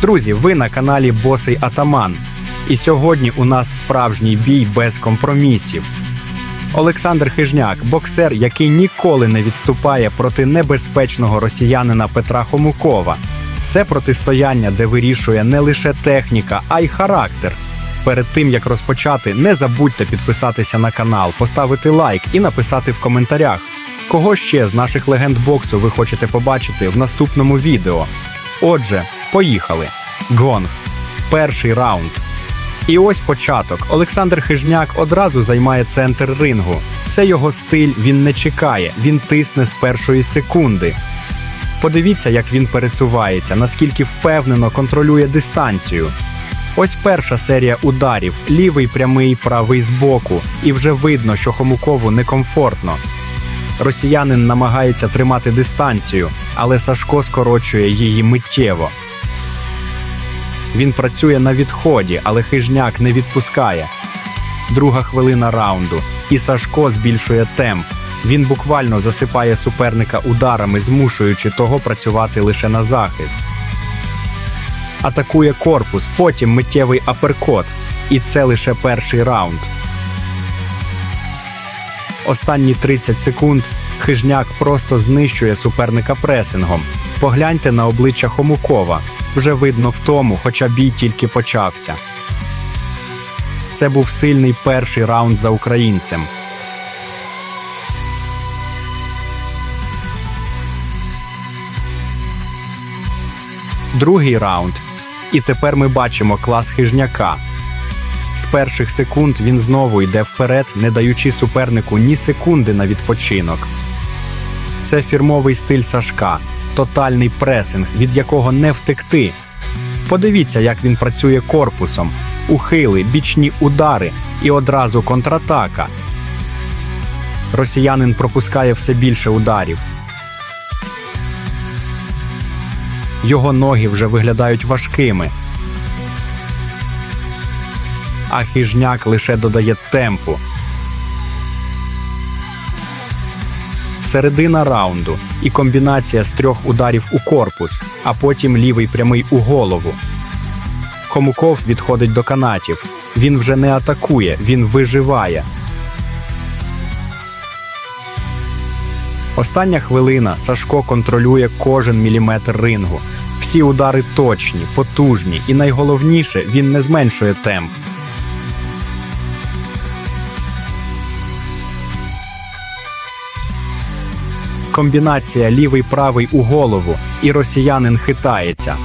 Друзі, ви на каналі Босий Атаман. І сьогодні у нас справжній бій без компромісів. Олександр Хижняк, боксер, який ніколи не відступає проти небезпечного росіянина Петра Хомукова. Це протистояння, де вирішує не лише техніка, а й характер. Перед тим як розпочати, не забудьте підписатися на канал, поставити лайк і написати в коментарях, кого ще з наших легенд боксу ви хочете побачити в наступному відео. Отже, поїхали. Гонг. Перший раунд. І ось початок. Олександр Хижняк одразу займає центр рингу. Це його стиль, він не чекає, він тисне з першої секунди. Подивіться, як він пересувається, наскільки впевнено контролює дистанцію. Ось перша серія ударів, лівий прямий, правий збоку, і вже видно, що Хомукову некомфортно. Росіянин намагається тримати дистанцію, але Сашко скорочує її миттєво. Він працює на відході, але хижняк не відпускає. Друга хвилина раунду, і Сашко збільшує темп. Він буквально засипає суперника ударами, змушуючи того працювати лише на захист. Атакує корпус, потім миттєвий аперкот. І це лише перший раунд. Останні 30 секунд хижняк просто знищує суперника пресингом. Погляньте на обличчя Хомукова. Вже видно в тому, хоча бій тільки почався. Це був сильний перший раунд за українцем. Другий раунд. І тепер ми бачимо клас хижняка. З перших секунд він знову йде вперед, не даючи супернику ні секунди на відпочинок. Це фірмовий стиль Сашка, тотальний пресинг, від якого не втекти. Подивіться, як він працює корпусом, ухили, бічні удари і одразу контратака. Росіянин пропускає все більше ударів. Його ноги вже виглядають важкими. А хижняк лише додає темпу. Середина раунду і комбінація з трьох ударів у корпус, а потім лівий прямий у голову. Хомуков відходить до канатів. Він вже не атакує, він виживає. Остання хвилина Сашко контролює кожен міліметр рингу. Всі удари точні, потужні, і найголовніше він не зменшує темп. Комбінація лівий правий у голову, і росіянин хитається.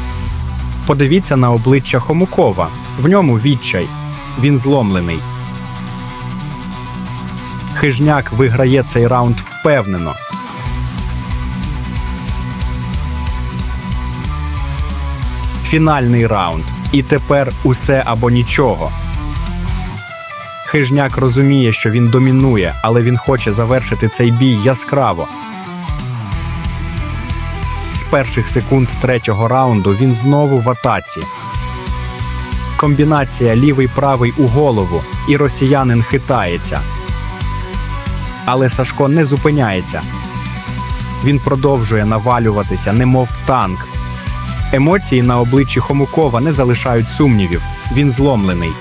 Подивіться на обличчя Хомукова. В ньому відчай. Він зломлений. Хижняк виграє цей раунд впевнено. Фінальний раунд. І тепер усе або нічого. Хижняк розуміє, що він домінує, але він хоче завершити цей бій яскраво. Перших секунд третього раунду він знову в атаці. Комбінація лівий правий у голову, і росіянин хитається. Але Сашко не зупиняється. Він продовжує навалюватися, немов танк. Емоції на обличчі Хомукова не залишають сумнівів. Він зломлений.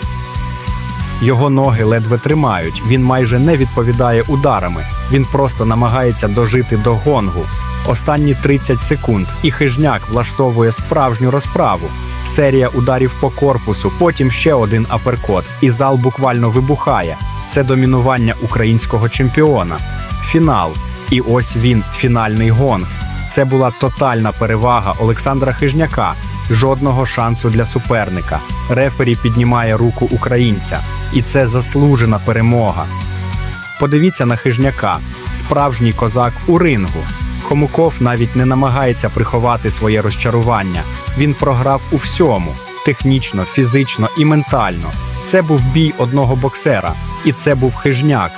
Його ноги ледве тримають, він майже не відповідає ударами. Він просто намагається дожити до гонгу. Останні 30 секунд, і хижняк влаштовує справжню розправу. Серія ударів по корпусу, потім ще один аперкот, і зал буквально вибухає. Це домінування українського чемпіона. Фінал. І ось він, фінальний гонг. Це була тотальна перевага Олександра Хижняка. Жодного шансу для суперника. Рефері піднімає руку українця, і це заслужена перемога. Подивіться на хижняка, справжній козак у рингу. Хомуков навіть не намагається приховати своє розчарування. Він програв у всьому технічно, фізично і ментально. Це був бій одного боксера, і це був хижняк.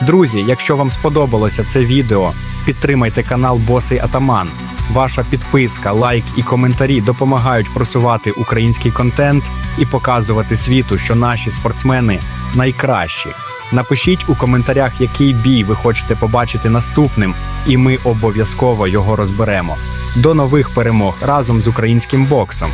Друзі, якщо вам сподобалося це відео, підтримайте канал Босий Атаман. Ваша підписка, лайк і коментарі допомагають просувати український контент і показувати світу, що наші спортсмени найкращі. Напишіть у коментарях, який бій ви хочете побачити наступним, і ми обов'язково його розберемо. До нових перемог разом з українським боксом.